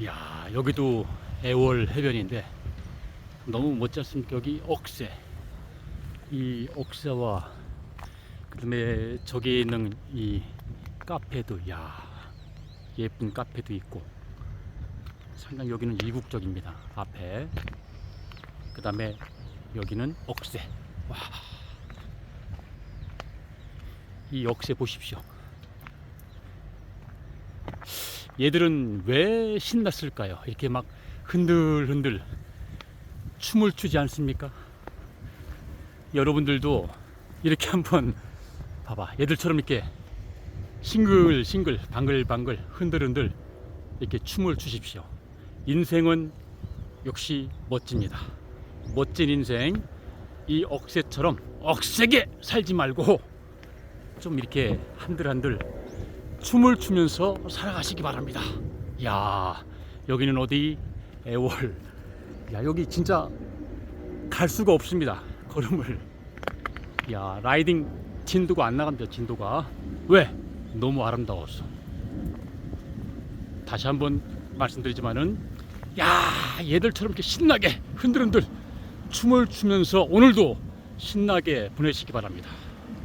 이야 여기도 애월 해변인데 너무 않습니까? 여기 억새 이 억새와 그다음에 저기 있는 이 카페도 야 예쁜 카페도 있고 상당히 여기는 이국적입니다 앞에 그 다음에 여기는 억새 와. 이 억새 보십시오 얘들은 왜 신났을까요? 이렇게 막 흔들흔들 춤을 추지 않습니까? 여러분들도 이렇게 한번 봐봐. 얘들처럼 이렇게 싱글싱글 방글방글 흔들흔들 이렇게 춤을 추십시오. 인생은 역시 멋집니다. 멋진 인생 이 억새처럼 억세게 살지 말고 좀 이렇게 한들한들 춤을 추면서 살아가시기 바랍니다. 야 여기는 어디 애월. 야 여기 진짜 갈 수가 없습니다. 걸음을. 야 라이딩 진도가 안 나간다 진도가. 왜? 너무 아름다워서. 다시 한번 말씀드리지만은 야 얘들처럼 이렇게 신나게 흔들흔들 춤을 추면서 오늘도 신나게 보내시기 바랍니다.